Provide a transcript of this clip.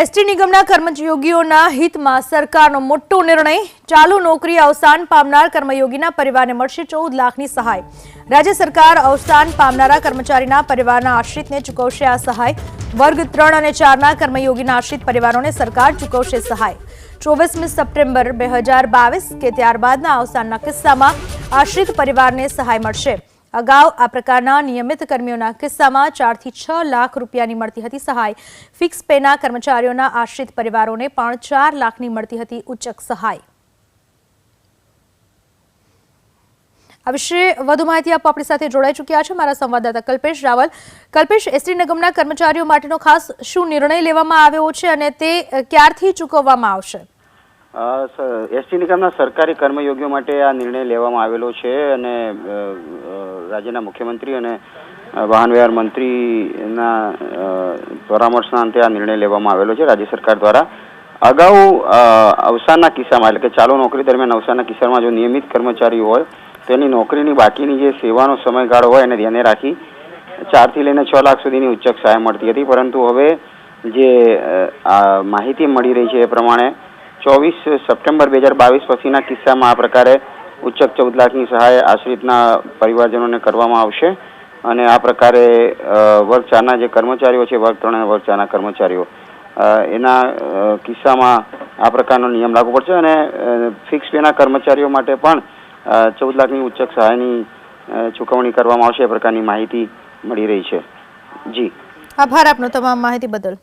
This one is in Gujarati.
એસટી નિગમના કર્મયોગીઓના હિતમાં સરકારનો મોટો નિર્ણય. ચાલુ નોકરી અવસાન પામનાર કર્મયોગીના પરિવારને મળશે ચૌદ લાખની સહાય. રાજ્ય સરકાર અવસાન પામનારા કર્મચારીના પરિવારના આશ્રિતને ચૂકવશે આ સહાય. વર્ગ ત્રણ અને ચારના કર્મયોગીના આશ્રિત પરિવારોને સરકાર ચૂકવશે સહાય. ચોવીસમી સપ્ટેમ્બર બે હજાર બાવીસ કે ત્યારબાદના અવસાનના કિસ્સામાં આશ્રિત પરિવારને સહાય મળશે. અગાઉ આ પ્રકારના નિયમિત કર્મીઓના કિસ્સામાં ચારથી છ લાખ રૂપિયાની મળતી હતી સહાય. ફિક્સ પેના કર્મચારીઓના આશ્રિત પરિવારોને પણ ચાર લાખની મળતી હતી ઉચ્ચક સહાય. આ વિશે વધુ માહિતી આપવા આપણી સાથે જોડાઈ ચૂક્યા છે મારા સંવાદદાતા કલ્પેશ રાવલ. કલ્પેશ એસટી નિગમના કર્મચારીઓ માટેનો ખાસ શું નિર્ણય લેવામાં આવ્યો છે અને તે ક્યારથી ચૂકવવામાં આવશે? એસટી નિગમના સરકારી કર્મયોગીઓ માટે આ નિર્ણય લેવામાં આવેલો છે અને રાજ્યના મુખ્યમંત્રી અને વાહન વ્યવહાર મંત્રીના પરામર્શના અંતે આ નિર્ણય લેવામાં આવેલો છે. રાજ્ય સરકાર દ્વારા અગાઉ અવસાનના કિસ્સામાં, એટલે કે ચાલુ નોકરી દરમિયાન અવસાનના કિસ્સામાં જો નિયમિત કર્મચારી હોય તેની નોકરીની બાકીની જે સેવાનો સમયગાળો હોય એને ધ્યાને રાખી ચારથી લઈને છ લાખ સુધીની ઉચ્ચક સહાય મળતી હતી. પરંતુ હવે જે આ માહિતી મળી રહી છે એ પ્રમાણે ચોવીસ સપ્ટેમ્બર બે હજાર બાવીસ પછીના કિસ્સામાં આ પ્રકારે ઉચ્ચક ચૌદ લાખની સહાય આશ્રિતના પરિવારજનોને કરવામાં આવશે. અને આ પ્રકારે વર્ગ ચારના જે કર્મચારીઓ છે વર્ગ ત્રણ અને વર્ગ ચારના કર્મચારીઓ એના કિસ્સામાં આ પ્રકારનો નિયમ લાગુ પડશે અને ફિક્સ પેના કર્મચારીઓ માટે પણ ચૌદ લાખની ઉચ્ચક સહાયની ચૂકવણી કરવામાં આવશે. એ પ્રકારની માહિતી મળી રહી છે. જી. આભાર આપનો તમામ માહિતી બદલ.